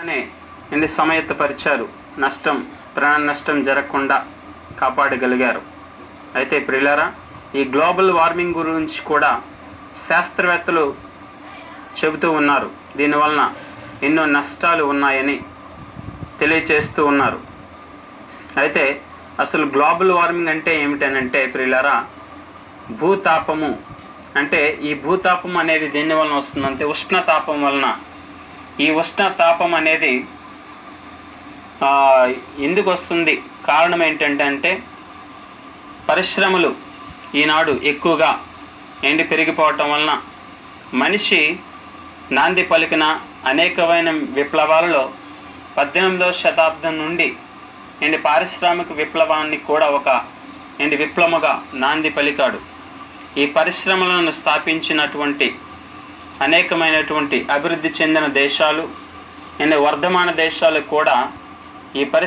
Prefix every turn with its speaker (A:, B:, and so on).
A: అనే ఎన్ని సమయత్తపరిచారు నష్టం ప్రాణ నష్టం జరగకుండా కాపాడగలిగారు. అయితే ప్రిలారా ఈ గ్లోబల్ వార్మింగ్ గురించి కూడా శాస్త్రవేత్తలు చెబుతూ ఉన్నారు. దీనివలన ఎన్నో నష్టాలు ఉన్నాయని తెలియచేస్తూ ఉన్నారు. అయితే అసలు గ్లోబల్ వార్మింగ్ అంటే ఏమిటనంటే ప్రిలారా భూతాపము. అంటే ఈ భూతాపం అనేది దేని వలన వస్తుందంటే ఉష్ణతాపం వలన ఈ ఉష్ణ తాపం అనేది ఎందుకు వస్తుంది? కారణం ఏంటంటే పరిశ్రమలు ఈనాడు ఎక్కువగా ఎండి పెరిగిపోవటం వలన మనిషి నాంది పలికిన అనేకమైన విప్లవాలలో పద్దెనిమిదవ శతాబ్దం నుండి ఎండి పారిశ్రామిక విప్లవాన్ని కూడా ఒక ఎండి విప్లవముగా నాంది పలికాడు. ఈ పరిశ్రమలను స్థాపించినటువంటి అనేకమైనటువంటి అభివృద్ధి చెందిన దేశాలు అండ్ వర్ధమాన దేశాలు కూడా ఈ పరిస్థితి